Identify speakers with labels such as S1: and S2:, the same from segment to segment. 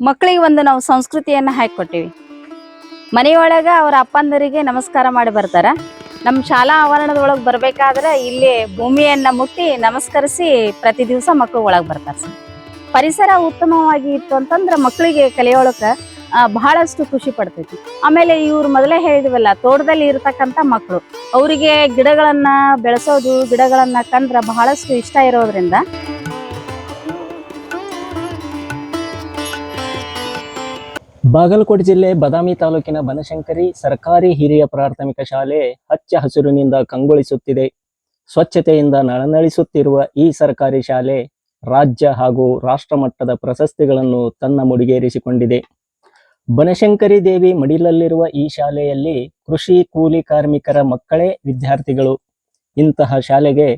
S1: ಮಕ್ಕಳಿಗೆ ಒಂದು ನಾವು ಸಂಸ್ಕೃತಿಯನ್ನ ಹಾಕಿಕೊಟ್ಟಿವಿ. ಮನೆಯೊಳಗೆ ಅವ್ರ ಅಪ್ಪಂದರಿಗೆ ನಮಸ್ಕಾರ ಮಾಡಿ ಬರ್ತಾರ. ನಮ್ಮ ಶಾಲಾ ಆವರಣದೊಳಗೆ ಬರಬೇಕಾದ್ರೆ ಇಲ್ಲಿ ಭೂಮಿಯನ್ನ ಮುಟ್ಟಿ ನಮಸ್ಕರಿಸಿ ಪ್ರತಿ ದಿವಸ ಮಕ್ಕಳು ಒಳಗೆ ಬರ್ತಾರೆ ಸರ್. ಪರಿಸರ ಉತ್ತಮವಾಗಿ ಇತ್ತು ಅಂತಂದ್ರೆ ಮಕ್ಕಳಿಗೆ ಕಲಿಯೋಳಕ ಆ, ಬಹಳಷ್ಟು ಖುಷಿ ಪಡ್ತೈತಿ. ಆಮೇಲೆ ಇವ್ರು ಮೊದಲೇ ಹೇಳಿದ್ವಲ್ಲ ತೋಟದಲ್ಲಿ ಇರತಕ್ಕಂಥ ಮಕ್ಕಳು ಅವರಿಗೆ ಗಿಡಗಳನ್ನ ಬೆಳೆಸೋದು ಗಿಡಗಳನ್ನ ಕಂಡ್ರೆ ಬಹಳಷ್ಟು ಇಷ್ಟ ಇರೋದ್ರಿಂದ
S2: ಬಾಗಲಕೋಟೆ ಜಿಲ್ಲೆ ಬದಾಮಿ ತಾಲೂಕಿನ ಬನಶಂಕರಿ ಸರ್ಕಾರಿ ಹಿರಿಯ ಪ್ರಾಥಮಿಕ ಶಾಲೆ ಹಚ್ಚ ಹಸಿರಿನಿಂದ ಕಂಗೊಳಿಸುತ್ತಿದೆ. ಸ್ವಚ್ಛತೆಯಿಂದ ನಳನಳಿಸುತ್ತಿರುವ ಈ ಸರ್ಕಾರಿ ಶಾಲೆ ರಾಜ್ಯ ಹಾಗೂ ರಾಷ್ಟ್ರ ಮಟ್ಟದ ಪ್ರಶಸ್ತಿಗಳನ್ನು ತನ್ನ ಮುಡಿಗೇರಿಸಿಕೊಂಡಿದೆ. ಬನಶಂಕರಿ ದೇವಿ ಮಡಿಲಲ್ಲಿರುವ ಈ ಶಾಲೆಯಲ್ಲಿ ಕೃಷಿ ಕೂಲಿ ಕಾರ್ಮಿಕರ ಮಕ್ಕಳೇ ವಿದ್ಯಾರ್ಥಿಗಳು. ಇಂತಹ ಶಾಲೆಗೆ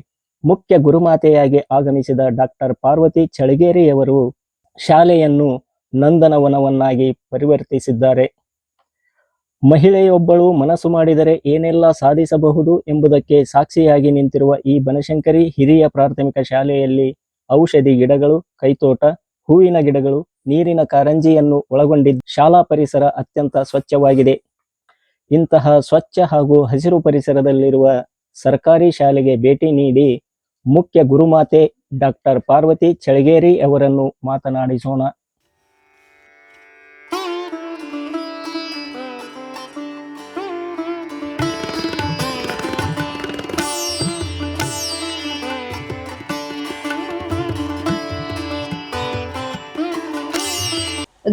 S2: ಮುಖ್ಯ ಗುರುಮಾತೆಯಾಗಿ ಆಗಮಿಸಿದ ಡಾಕ್ಟರ್ ಪಾರ್ವತಿ ಚಳಗೇರಿಯವರು ಶಾಲೆಯನ್ನು ನಂದನವನವನ್ನಾಗಿ ಪರಿವರ್ತಿಸಿದ್ದಾರೆ. ಮಹಿಳೆಯೊಬ್ಬಳು ಮನಸ್ಸು ಮಾಡಿದರೆ ಏನೆಲ್ಲ ಸಾಧಿಸಬಹುದು ಎಂಬುದಕ್ಕೆ ಸಾಕ್ಷಿಯಾಗಿ ನಿಂತಿರುವ ಈ ಬನಶಂಕರಿ ಹಿರಿಯ ಪ್ರಾಥಮಿಕ ಶಾಲೆಯಲ್ಲಿ ಔಷಧಿ ಗಿಡಗಳು, ಕೈತೋಟ, ಹೂವಿನ ಗಿಡಗಳು, ನೀರಿನ ಕಾರಂಜಿಯನ್ನು ಒಳಗೊಂಡಿದ್ದ ಶಾಲಾ ಪರಿಸರ ಅತ್ಯಂತ ಸ್ವಚ್ಛವಾಗಿದೆ. ಇಂತಹ ಸ್ವಚ್ಛ ಹಾಗೂ ಹಸಿರು ಪರಿಸರದಲ್ಲಿರುವ ಸರ್ಕಾರಿ ಶಾಲೆಗೆ ಭೇಟಿ ನೀಡಿ ಮುಖ್ಯ ಗುರುಮಾತೆ ಡಾಕ್ಟರ್ ಪಾರ್ವತಿ ಚಳಗೇರಿ ಅವರನ್ನು ಮಾತನಾಡಿಸೋಣ.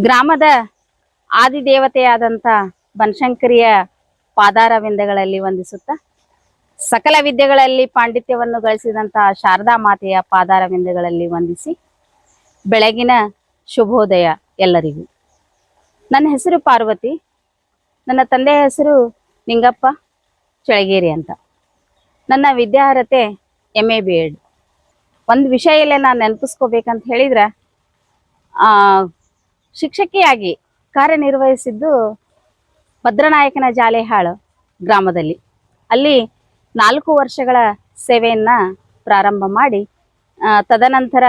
S1: ಗ್ರಾಮದ ಆದಿದೇವತೆಯಾದಂಥ ಬನಶಂಕರಿಯ ಪಾದಾರವಿಂದಗಳಲ್ಲಿ ವಂದಿಸುತ್ತ ಸಕಲ ವಿದ್ಯೆಗಳಲ್ಲಿ ಪಾಂಡಿತ್ಯವನ್ನು ಗಳಿಸಿದಂಥ ಶಾರದಾ ಮಾತೆಯ ಪಾದಾರವಿಂದಗಳಲ್ಲಿ ವಂದಿಸಿ ಬೆಳಗಿನ ಶುಭೋದಯ ಎಲ್ಲರಿಗೂ. ನನ್ನ ಹೆಸರು ಪಾರ್ವತಿ, ನನ್ನ ತಂದೆಯ ಹೆಸರು ನಿಂಗಪ್ಪ ಚಳಗೇರಿ ಅಂತ. ನನ್ನ ವಿದ್ಯಾರ್ಹತೆ ಎಂ ಎ ಬಿ ಎಡ್ ಒಂದು ವಿಷಯಲ್ಲೇ ನಾನು ನೆನಪಿಸ್ಕೋಬೇಕಂತ ಹೇಳಿದ್ರೆ ಶಿಕ್ಷಕಿಯಾಗಿ ಕಾರ್ಯನಿರ್ವಹಿಸಿದ್ದು ಭದ್ರನಾಯಕನ ಜಾಲೆಹಾಳು ಗ್ರಾಮದಲ್ಲಿ. ಅಲ್ಲಿ ನಾಲ್ಕು ವರ್ಷಗಳ ಸೇವೆಯನ್ನು ಪ್ರಾರಂಭ ಮಾಡಿ ತದನಂತರ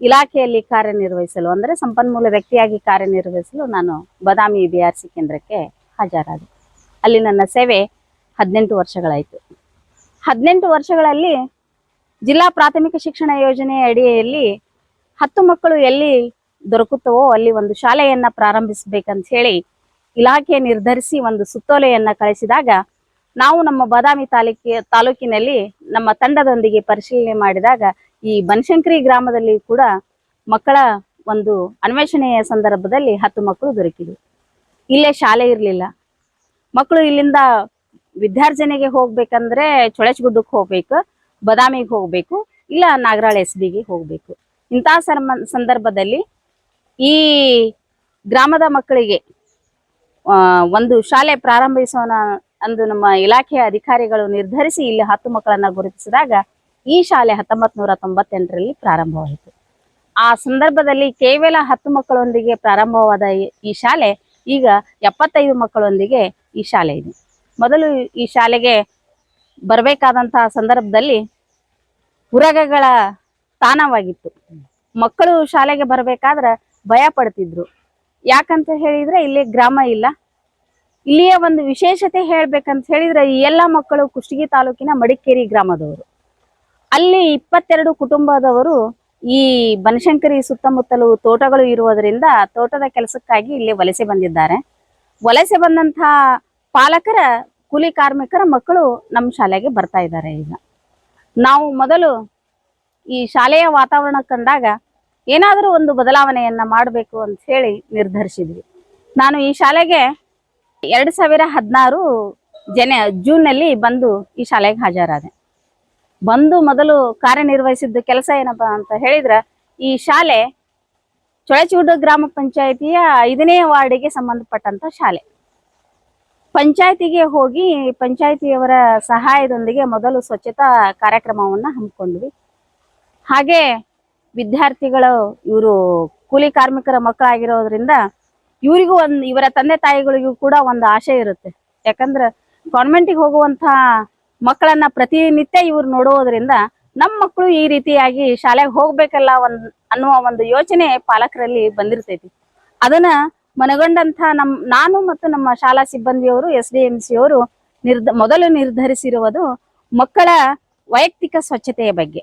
S1: ಇಲಾಖೆಯಲ್ಲಿ ಕಾರ್ಯನಿರ್ವಹಿಸಲು, ಅಂದರೆ ಸಂಪನ್ಮೂಲ ವ್ಯಕ್ತಿಯಾಗಿ ಕಾರ್ಯನಿರ್ವಹಿಸಲು ನಾನು ಬದಾಮಿ ಬಿ ಆರ್ ಸಿ ಕೇಂದ್ರಕ್ಕೆ ಹಾಜರಾದೆ. ಅಲ್ಲಿ ನನ್ನ ಸೇವೆ ಹದಿನೆಂಟು ವರ್ಷಗಳಾಯಿತು. ಹದಿನೆಂಟು ವರ್ಷಗಳಲ್ಲಿ ಜಿಲ್ಲಾ ಪ್ರಾಥಮಿಕ ಶಿಕ್ಷಣ ಯೋಜನೆಯ ಅಡಿಯಲ್ಲಿ ಹತ್ತು ಮಕ್ಕಳು ಎಲ್ಲಿ ದೊರಕುತ್ತವೋ ಅಲ್ಲಿ ಒಂದು ಶಾಲೆಯನ್ನ ಪ್ರಾರಂಭಿಸಬೇಕಂತ ಹೇಳಿ ಇಲಾಖೆ ನಿರ್ಧರಿಸಿ ಒಂದು ಸುತ್ತೋಲೆಯನ್ನ ಕಳಿಸಿದಾಗ ನಾವು ನಮ್ಮ ಬಾದಾಮಿ ತಾಲೂಕಿ, ತಾಲೂಕಿನಲ್ಲಿ ನಮ್ಮ ತಂಡದೊಂದಿಗೆ ಪರಿಶೀಲನೆ ಮಾಡಿದಾಗ ಈ ಬನಶಂಕರಿ ಗ್ರಾಮದಲ್ಲಿ ಕೂಡ ಮಕ್ಕಳ ಒಂದು ಅನ್ವೇಷಣೆಯ ಸಂದರ್ಭದಲ್ಲಿ ಹತ್ತು ಮಕ್ಕಳು ದೊರಕಿದ್ವು ಇಲ್ಲೇ ಶಾಲೆ ಇರಲಿಲ್ಲ. ಮಕ್ಕಳು ಇಲ್ಲಿಂದ ವಿದ್ಯಾರ್ಜನೆಗೆ ಹೋಗ್ಬೇಕಂದ್ರೆ ಚೊಳಚಗುಡ್ಡಕ್ಕೆ ಹೋಗ್ಬೇಕು, ಬದಾಮಿಗೆ ಹೋಗ್ಬೇಕು, ಇಲ್ಲ ನಾಗರಾಳ ಎಸ್ ಬಿಗೆ ಹೋಗ್ಬೇಕು. ಇಂತಹ ಸಂದರ್ಭದಲ್ಲಿ ಈ ಗ್ರಾಮದ ಮಕ್ಕಳಿಗೆ ಒಂದು ಶಾಲೆ ಪ್ರಾರಂಭಿಸೋಣ ಅಂದು ನಮ್ಮ ಇಲಾಖೆಯ ಅಧಿಕಾರಿಗಳು ನಿರ್ಧರಿಸಿ ಇಲ್ಲಿ ಹತ್ತು ಮಕ್ಕಳನ್ನ ಗುರುತಿಸಿದಾಗ ಈ ಶಾಲೆ ಹತ್ತೊಂಬತ್ ನೂರ ತೊಂಬತ್ತೆಂಟರಲ್ಲಿ ಪ್ರಾರಂಭವಾಯಿತು. ಆ ಸಂದರ್ಭದಲ್ಲಿ ಕೇವಲ ಹತ್ತು ಮಕ್ಕಳೊಂದಿಗೆ ಪ್ರಾರಂಭವಾದ ಈ- ಶಾಲೆ ಈಗ ಎಪ್ಪತ್ತೈದು ಮಕ್ಕಳೊಂದಿಗೆ ಈ ಶಾಲೆ ಇದೆ. ಮೊದಲು ಈ ಶಾಲೆಗೆ ಬರಬೇಕಾದಂತಹ ಸಂದರ್ಭದಲ್ಲಿ ಉರಗಗಳ ತಾಣವಾಗಿತ್ತು. ಮಕ್ಕಳು ಶಾಲೆಗೆ ಬರಬೇಕಾದ್ರೆ ಭಯ ಪಡ್ತಿದ್ರು. ಯಾಕಂತ ಹೇಳಿದ್ರೆ ಇಲ್ಲಿ ಗ್ರಾಮ ಇಲ್ಲ. ಇಲ್ಲಿಯ ಒಂದು ವಿಶೇಷತೆ ಹೇಳ್ಬೇಕಂತ ಹೇಳಿದ್ರೆ ಈ ಎಲ್ಲ ಮಕ್ಕಳು ಕುಷ್ಟಗಿ ತಾಲೂಕಿನ ಮಡಿಕೇರಿ ಗ್ರಾಮದವರು. ಅಲ್ಲಿ ಇಪ್ಪತ್ತೆರಡು ಕುಟುಂಬದವರು ಈ ಬನಶಂಕರಿ ಸುತ್ತಮುತ್ತಲು ತೋಟಗಳು ಇರುವುದರಿಂದ ತೋಟದ ಕೆಲಸಕ್ಕಾಗಿ ಇಲ್ಲಿ ವಲಸೆ ಬಂದಿದ್ದಾರೆ. ವಲಸೆ ಬಂದಂತಹ ಪಾಲಕರ, ಕೂಲಿ ಕಾರ್ಮಿಕರ ಮಕ್ಕಳು ನಮ್ಮ ಶಾಲೆಗೆ ಬರ್ತಾ ಇದ್ದಾರೆ ಈಗ. ನಾವು ಮೊದಲು ಈ ಶಾಲೆಯ ವಾತಾವರಣ ಕಂಡಾಗ ಏನಾದರೂ ಒಂದು ಬದಲಾವಣೆಯನ್ನ ಮಾಡಬೇಕು ಅಂತ ಹೇಳಿ ನಿರ್ಧರಿಸಿದ್ವಿ. ನಾನು ಈ ಶಾಲೆಗೆ ಎರಡು ಸಾವಿರ ಹದಿನಾರು ಜನ, ಜೂನ್ನಲ್ಲಿ ಬಂದು ಈ ಶಾಲೆಗೆ ಹಾಜರಾದೆ. ಬಂದು ಮೊದಲು ಕಾರ್ಯನಿರ್ವಹಿಸಿದ್ದ ಕೆಲಸ ಏನಪ್ಪಾ ಅಂತ ಹೇಳಿದ್ರೆ, ಈ ಶಾಲೆ ಚೊಳಚೂಡು ಗ್ರಾಮ ಪಂಚಾಯಿತಿಯ ಐದನೇ ವಾರ್ಡಿಗೆ ಸಂಬಂಧಪಟ್ಟಂತ ಶಾಲೆ. ಪಂಚಾಯತಿಗೆ ಹೋಗಿ ಪಂಚಾಯತಿಯವರ ಸಹಾಯದೊಂದಿಗೆ ಮೊದಲು ಸ್ವಚ್ಛತಾ ಕಾರ್ಯಕ್ರಮವನ್ನ ಹಮ್ಮಿಕೊಂಡ್ವಿ. ಹಾಗೆ ವಿದ್ಯಾರ್ಥಿಗಳು ಇವರು ಕೂಲಿ ಕಾರ್ಮಿಕರ ಮಕ್ಕಳಾಗಿರೋದ್ರಿಂದ ಇವರಿಗೂ ಒಂದ್, ಇವರ ತಂದೆ ತಾಯಿಗಳಿಗೂ ಕೂಡ ಒಂದು ಆಶೆ ಇರುತ್ತೆ. ಯಾಕಂದ್ರೆ ಕಾನ್ವೆಂಟಿಗೆ ಹೋಗುವಂತ ಮಕ್ಕಳನ್ನ ಪ್ರತಿನಿತ್ಯ ಇವ್ರು ನೋಡುವುದರಿಂದ ನಮ್ಮ ಮಕ್ಕಳು ಈ ರೀತಿಯಾಗಿ ಶಾಲೆಗೆ ಹೋಗ್ಬೇಕಲ್ಲ ಒಂದ್, ಅನ್ನುವ ಒಂದು ಯೋಚನೆ ಪಾಲಕರಲ್ಲಿ ಬಂದಿರ್ತೈತಿ. ಅದನ್ನ ಮನಗೊಂಡಂತ ನಮ್, ನಾನು ಮತ್ತು ನಮ್ಮ ಶಾಲಾ ಸಿಬ್ಬಂದಿಯವರು, ಎಸ್ ಡಿ ಎಂ ಸಿ ಅವರು ನಿರ್ಧ, ಮೊದಲು ನಿರ್ಧರಿಸಿರುವುದು ಮಕ್ಕಳ ವೈಯಕ್ತಿಕ ಸ್ವಚ್ಛತೆಯ ಬಗ್ಗೆ.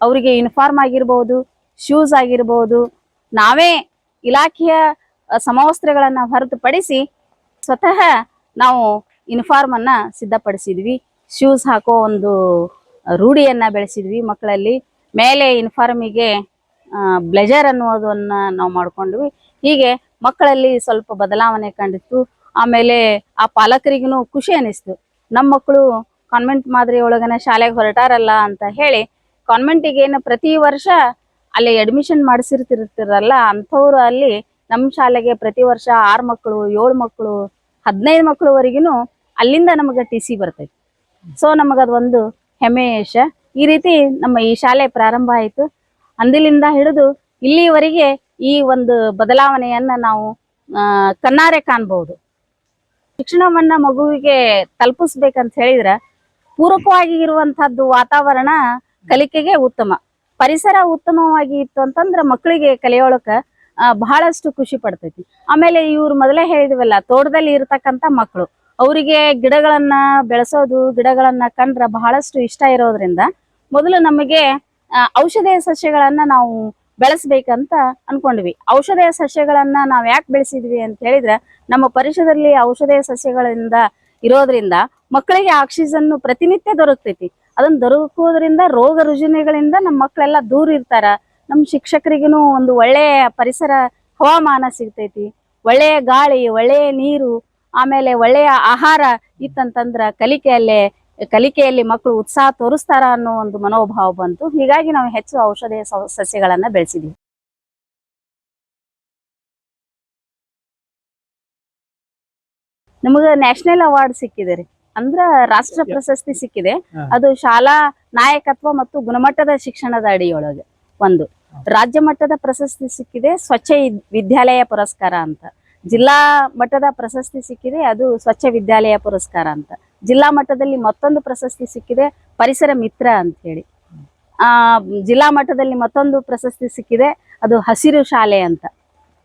S1: ಅವರಿಗೆ ಯೂನಿಫಾರ್ಮ್ ಆಗಿರ್ಬೋದು ಶೂಸ್ ಆಗಿರ್ಬೋದು, ನಾವೇ ಇಲಾಖೆಯ ಸಮವಸ್ತ್ರಗಳನ್ನು ಹೊರತುಪಡಿಸಿ ಸ್ವತಃ ನಾವು ಯೂನಿಫಾರ್ಮ್ ಅನ್ನ ಸಿದ್ಧಪಡಿಸಿದ್ವಿ. ಶೂಸ್ ಹಾಕೋ ಒಂದು ರೂಢಿಯನ್ನ ಬೆಳೆಸಿದ್ವಿ ಮಕ್ಕಳಲ್ಲಿ. ಮೇಲೆ ಯೂನಿಫಾರ್ಮಿಗೆ ಬ್ಲೆಜರ್ ಅನ್ನೋದನ್ನ ನಾವು ಮಾಡ್ಕೊಂಡ್ವಿ. ಹೀಗೆ ಮಕ್ಕಳಲ್ಲಿ ಸ್ವಲ್ಪ ಬದಲಾವಣೆ ಕಂಡಿತ್ತು. ಆಮೇಲೆ ಆ ಪಾಲಕರಿಗೂ ಖುಷಿ ಅನ್ನಿಸ್ತು ನಮ್ಮ ಮಕ್ಕಳು ಕಾನ್ವೆಂಟ್ ಮಾದರಿ ಒಳಗನ ಶಾಲೆಗೆ ಹೊರಟಾರಲ್ಲ ಅಂತ ಹೇಳಿ ಕಾನ್ವೆಂಟಿಗೆ ಏನು ಪ್ರತಿ ವರ್ಷ ಅಲ್ಲಿ ಅಡ್ಮಿಷನ್ ಮಾಡಿಸಿರ್ತಿರ್ತಿರಲ್ಲ, ಅಂಥವ್ರು ಅಲ್ಲಿ ನಮ್ಮ ಶಾಲೆಗೆ ಪ್ರತಿ ವರ್ಷ ಆರು ಮಕ್ಕಳು ಏಳು ಮಕ್ಕಳು ಹದಿನೈದು ಮಕ್ಕಳವರೆಗೂ ಅಲ್ಲಿಂದ ನಮಗೆ ಟಿ ಸಿ ಬರ್ತೈತಿ. ಸೊ ನಮಗದೊಂದು ಹೆಮ್ಮೆಯ ವಿಷಯ ಈ ರೀತಿ ನಮ್ಮ ಈ ಶಾಲೆ ಪ್ರಾರಂಭ ಆಯಿತು. ಅಂದಿಲಿಂದ ಹಿಡಿದು ಇಲ್ಲಿವರೆಗೆ ಈ ಒಂದು ಬದಲಾವಣೆಯನ್ನ ನಾವು ಕಣ್ಣಾರೆ ಕಾಣ್ಬಹುದು ಶಿಕ್ಷಣವನ್ನ ಮಗುವಿಗೆ ತಲುಪಿಸ್ಬೇಕಂತ ಹೇಳಿದ್ರ ಪೂರಕವಾಗಿ ಇರುವಂತಹದ್ದು ವಾತಾವರಣ ಕಲಿಕೆಗೆ ಉತ್ತಮ. ಪರಿಸರ ಉತ್ತಮವಾಗಿ ಇತ್ತು ಅಂತಂದ್ರ ಮಕ್ಕಳಿಗೆ ಕಲಿಯೋಳಕ ಬಹಳಷ್ಟು ಖುಷಿ ಪಡ್ತೈತಿ. ಆಮೇಲೆ ಇವ್ರು ಮೊದಲೇ ಹೇಳಿದ್ವಲ್ಲ, ತೋಟದಲ್ಲಿ ಇರ್ತಕ್ಕಂಥ ಮಕ್ಕಳು ಅವರಿಗೆ ಗಿಡಗಳನ್ನ ಬೆಳೆಸೋದು, ಗಿಡಗಳನ್ನ ಕಂಡ್ರ ಬಹಳಷ್ಟು ಇಷ್ಟ ಇರೋದ್ರಿಂದ ಮೊದಲು ನಮಗೆ ಔಷಧೀಯ ಸಸ್ಯಗಳನ್ನ ನಾವು ಬೆಳೆಸ್ಬೇಕಂತ ಅನ್ಕೊಂಡ್ವಿ. ಔಷಧೀಯ ಸಸ್ಯಗಳನ್ನ ನಾವ್ ಯಾಕೆ ಬೆಳೆಸಿದ್ವಿ ಅಂತ ಹೇಳಿದ್ರೆ, ನಮ್ಮ ಪರಿಸರದಲ್ಲಿ ಔಷಧೀಯ ಸಸ್ಯಗಳಿಂದ ಇರೋದ್ರಿಂದ ಮಕ್ಕಳಿಗೆ ಆಕ್ಸಿಜನ್ ಪ್ರತಿನಿತ್ಯ ದೊರಕ್ತೈತಿ. ಅದನ್ನ ದೊರಕೋದ್ರಿಂದ ರೋಗ ರುಜಿನಗಳಿಂದ ನಮ್ಮ ಮಕ್ಕಳೆಲ್ಲ ದೂರ ಇರ್ತಾರ. ನಮ್ಮ ಶಿಕ್ಷಕರಿಗೂ ಒಂದು ಒಳ್ಳೆಯ ಪರಿಸರ, ಹವಾಮಾನ ಸಿಗ್ತೈತಿ. ಒಳ್ಳೆಯ ಗಾಳಿ ಒಳ್ಳೆಯ ನೀರು, ಆಮೇಲೆ ಒಳ್ಳೆಯ ಆಹಾರ ಇತ್ತಂತಂದ್ರ ಕಲಿಕೆಯಲ್ಲೇ, ಕಲಿಕೆಯಲ್ಲಿ ಮಕ್ಕಳು ಉತ್ಸಾಹ ತೋರಿಸ್ತಾರ ಅನ್ನೋ ಒಂದು ಮನೋಭಾವ ಬಂತು. ಹೀಗಾಗಿ ನಾವು ಹೆಚ್ಚು ಔಷಧೀಯ ಸಸ್ಯಗಳನ್ನ ಬೆಳೆಸಿದ್ವಿ. ನಮಗ ನ್ಯಾಷನಲ್ ಅವಾರ್ಡ್ ಸಿಕ್ಕಿದೆ ರೀ. ಅಂದ್ರ ರಾಷ್ಟ್ರ ಪ್ರಶಸ್ತಿ ಸಿಕ್ಕಿದೆ. ಅದು ಶಾಲಾ ನಾಯಕತ್ವ ಮತ್ತು ಗುಣಮಟ್ಟದ ಶಿಕ್ಷಣದ ಅಡಿಯೊಳಗೆ ಒಂದು. ರಾಜ್ಯ ಮಟ್ಟದ ಪ್ರಶಸ್ತಿ ಸಿಕ್ಕಿದೆ ಸ್ವಚ್ಛ ವಿದ್ಯಾಲಯ ಪುರಸ್ಕಾರ ಅಂತ. ಜಿಲ್ಲಾ ಮಟ್ಟದ ಪ್ರಶಸ್ತಿ ಸಿಕ್ಕಿದೆ ಅದು ಸ್ವಚ್ಛ ವಿದ್ಯಾಲಯ ಪುರಸ್ಕಾರ ಅಂತ. ಜಿಲ್ಲಾ ಮಟ್ಟದಲ್ಲಿ ಮತ್ತೊಂದು ಪ್ರಶಸ್ತಿ ಸಿಕ್ಕಿದೆ ಪರಿಸರ ಮಿತ್ರ ಅಂತ ಹೇಳಿ. ಆ ಜಿಲ್ಲಾ ಮಟ್ಟದಲ್ಲಿ ಮತ್ತೊಂದು ಪ್ರಶಸ್ತಿ ಸಿಕ್ಕಿದೆ ಅದು ಹಸಿರು ಶಾಲೆ ಅಂತ.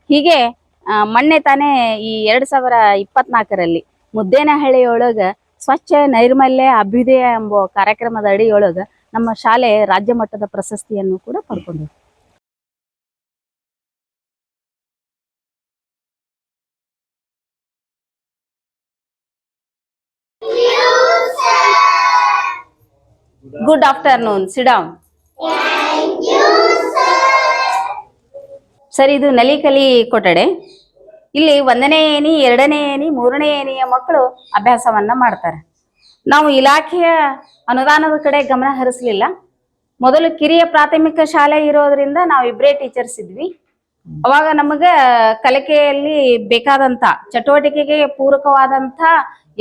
S1: ಹೀಗೆ ಮೊನ್ನೆ ತಾನೇ ಈ ಎರಡ್ ಸಾವಿರ ಇಪ್ಪತ್ನಾಲ್ಕರಲ್ಲಿ ಮುದ್ದೇನಹಳ್ಳಿಯೊಳಗ ಸ್ವಚ್ಛ ನೈರ್ಮಲ್ಯ ಅಭ್ಯುದಯ ಎಂಬ ಕಾರ್ಯಕ್ರಮದ ಅಡಿಯೊಳಗ ನಮ್ಮ ಶಾಲೆ ರಾಜ್ಯ ಮಟ್ಟದ ಪ್ರಶಸ್ತಿಯನ್ನು ಕೂಡ ಪಡ್ಕೊಂಡಿದೆ. ಗುಡ್ ಆಫ್ಟರ್ನೂನ್ ಸಿಡಾಮ್ ಸರ್ ಇದು ನಲಿಕಲಿ ಕೊಠಡೆ. ಇಲ್ಲಿ ಒಂದನೇ ಏನಿ, ಎರಡನೇ ಏನಿ, ಮೂರನೇ ಏನಿಯ ಮಕ್ಕಳು ಅಭ್ಯಾಸವನ್ನ ಮಾಡ್ತಾರೆ. ನಾವು ಇಲಾಖೆಯ ಅನುದಾನದ ಕಡೆ ಗಮನ ಹರಿಸ್ಲಿಲ್ಲ. ಮೊದಲು ಕಿರಿಯ ಪ್ರಾಥಮಿಕ ಶಾಲೆ ಇರೋದ್ರಿಂದ ನಾವು ಇಬ್ಬರೇ ಟೀಚರ್ಸ್ ಇದ್ವಿ. ಅವಾಗ ನಮಗ ಕಲಿಕೆಯಲ್ಲಿ ಬೇಕಾದಂತ, ಚಟುವಟಿಕೆಗೆ ಪೂರಕವಾದಂತ